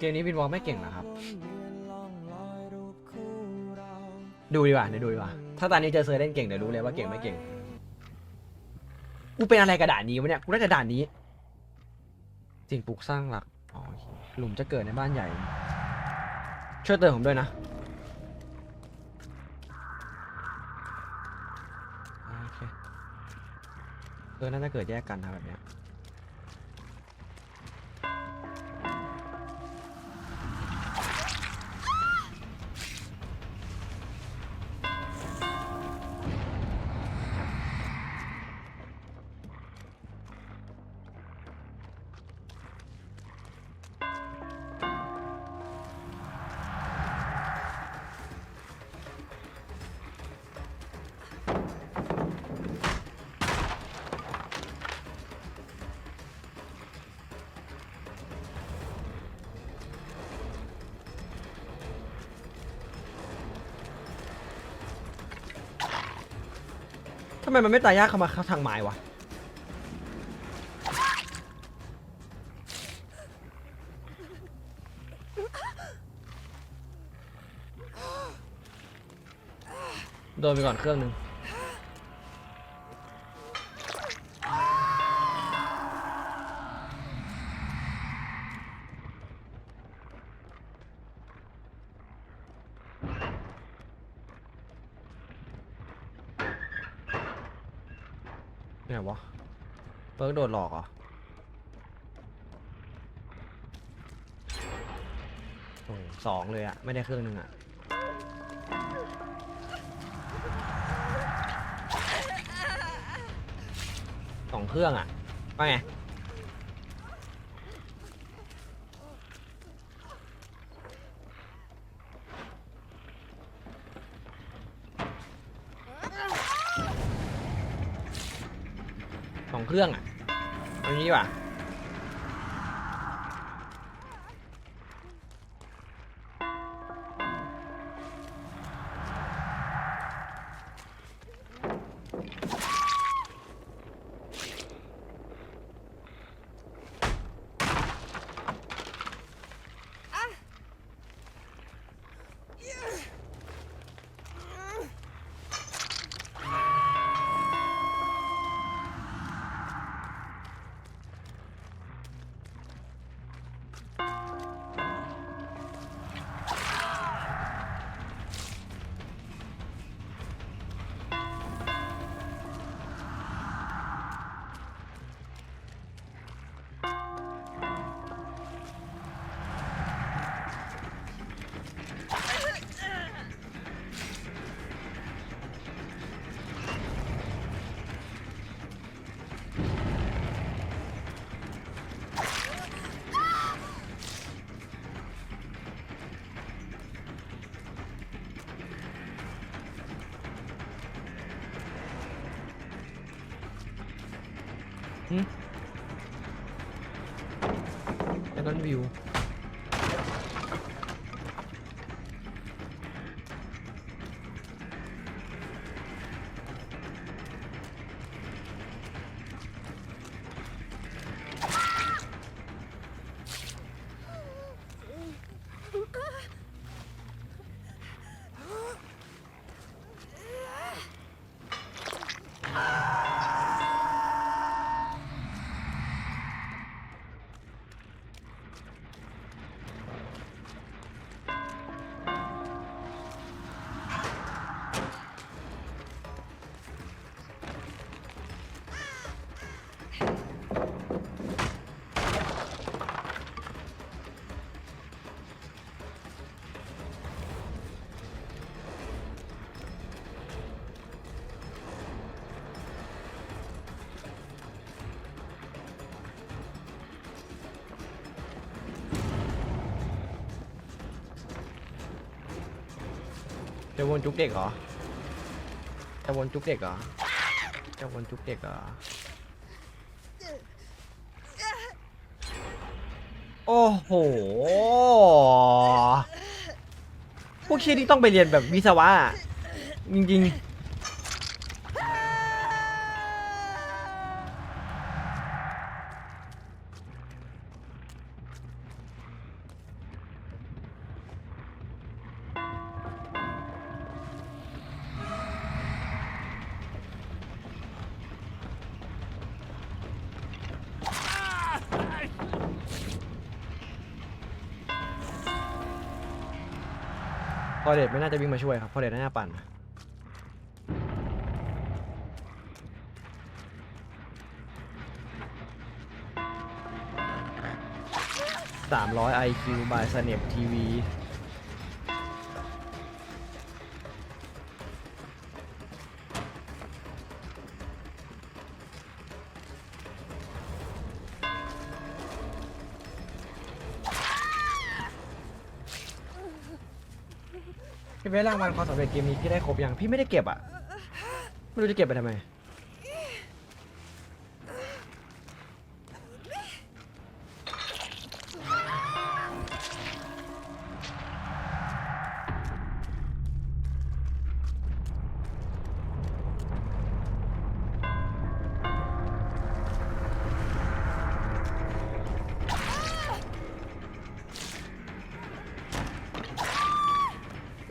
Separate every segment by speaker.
Speaker 1: เกมนี้วินวอลไม่เก่งนะครับ ดูดีกว่าเดี๋ยวดูดีกว่า ถ้าตอนนี้เจอเซอร์เล่นเก่งเดี๋ยวรู้เลยว่าเก่งไม่เก่ง กูเป็นอะไรกับด่านนี้วะเนี่ย กูน่าจะดานนี้ สิ่งปลูกสร้างหลักอ๋อหลุมจะเกิดในบ้านใหญ่ ช่วยเตือนผมด้วยนะโอเคเออน่าจะเกิดแยกกันนะแบบเนี้ยำไมมันไม่ตายยากเข้ามาเขาทางไม้วะโดนไปก่อนเครื่องหนึ่ง เนี่ยวะเปิร์กโดนหลอกเหรอโอ้สองเลยอะไม่ได้เครื่องหนึ่งอะสองเครื่องอะว่าไง สองเครื่องอะเอันนี้ดีกว่า แล้วก็วิว จะวนจุกเด็กเหรอ จะวนจุกเด็กเหรอ จะวนจุกเด็กเหรอ โอ้โห พวกเชี่ยนี่ต้องไปเรียนแบบวิศวะอะจริงๆ อเดชไม่น่าจะวิ่งมาช่วยครับพอเดชน่าจะปั่นสามร้อยไอคิวบายสเนปทีวี พี่เวลรางวัลความสำเร็จเกมนี้พี่ได้ครบยังพี่ไม่ได้เก็บอะไม่รู้จะเก็บไปทำไม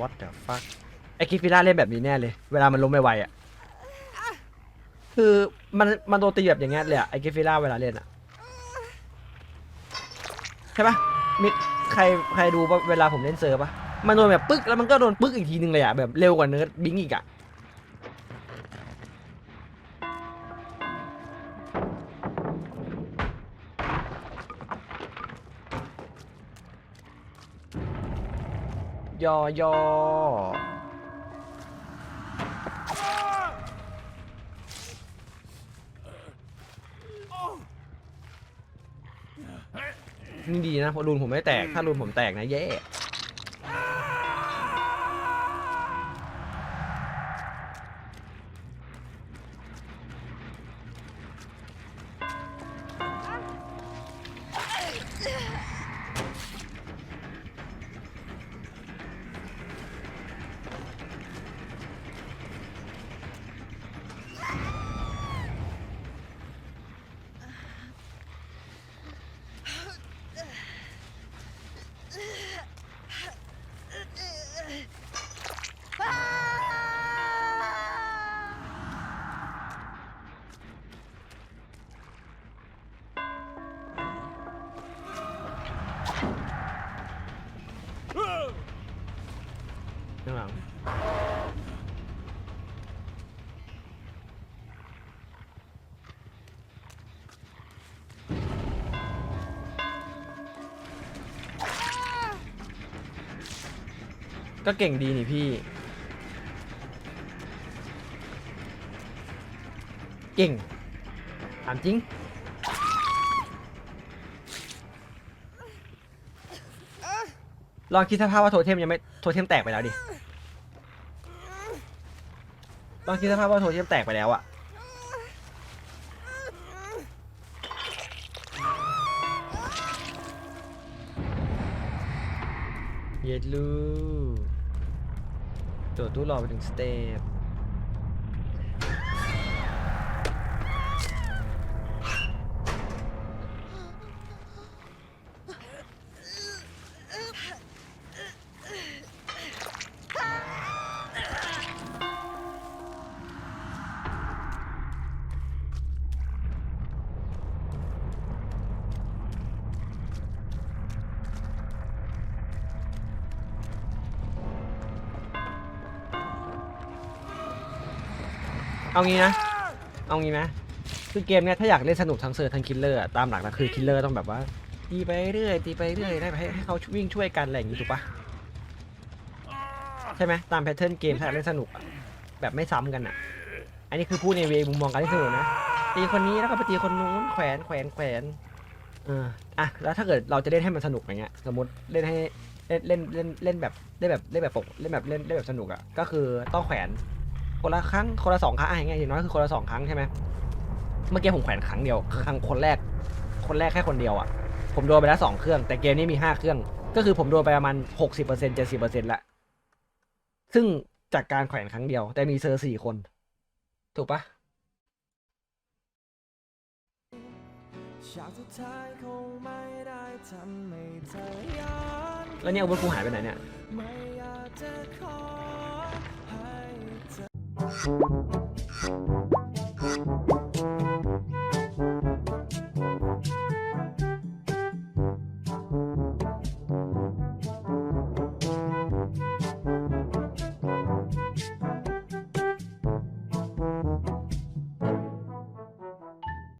Speaker 1: What the fuck ไอคิฟิล่าเล่นแบบนี้แน่เลย เวลามันล้มไวอะ คือมันมันโดนตีแบบอย่างเงี้ยเลยอะไอคิฟิล่าเวลาเล่นอะ ใช่ปะมีใครใครดูปะเวลาผมเล่นเซิร์ฟปะมันโดนแบบปึ๊กแล้วมันก็โดนปึ๊กอีกทีนึงเลยอะแบบเร็วกว่าเนิร์ดบิงอีกอะ ยอยอนี่ดีนะเพราะรูนผมไม่แตก ถ้ารูนผมแตกนะแย่ ข้างหลังก็เก่งดีนี่พี่ เก่งถามจริง ลองคิดสภาพว่าโทเทมยังไม่ โทเทมแตกไปแล้วดิ ต้องคิดสภาพว่าโทเทมแตกไปแล้วอะเย็ดลูโดดตู้รอไปถึงสเตป เอางี้นะ เอางี้ไหมคือเกมเนี้ยถ้าอยากเล่นสนุกทั้งเซอร์ทั้งคิลเลอร์ตามหลักแล้วคือคิลเลอร์ต้องแบบว่าตีไปเรื่อยตีไปเรื่อยได้ให้ให้เขาวิ่งช่วยกันอะไรอย่างงี้ถูกปะใช่ไหมตามแพทเทิร์นเกมถ้าอยากเล่นสนุกอะแบบไม่ซ้ำกันอะอันนี้คือพูดในเวมุมมองการเล่นสนุกนะตีคนนี้แล้วก็ไปตีคนนู้นแขวนแขวนแขวนเอออะแล้วถ้าเกิดเราจะเล่นให้มันสนุกอย่างเงี้ยสมมติเล่นให้เล่นเล่นเล่นเล่นแบบเล่นแบบเล่นแบบปกเล่นแบบเล่นเล่นแบบสนุกอะก็คือต้องแขวน คนละครั้งคนละสองครั้งอะอย่างเงี้ยอย่างน้อยคือคนละสองครั้งใช่ไหมเมื่อกี้ผมแขวนครั้งเดียวครั้งคนแรก คนแรกแค่คนเดียวอะผมโดนไปแล้วสองเครื่อง แต่เกมนี้มีห้าเครื่อง ก็คือผมโดนไปประมาณหกสิบเปอร์เซ็นต์เจ็ดสิบเปอร์เซ็นต์ละซึ่งจากการแขวนครั้งเดียว แต่มีเซอร์สี่คน ถูกปะ
Speaker 2: ฉากสุดท้ายคงไม่ได้ทำให้เธอย้อน
Speaker 1: แล้วเนี่ยอาวุธกูหายไปไหนเนี่ย
Speaker 2: フフ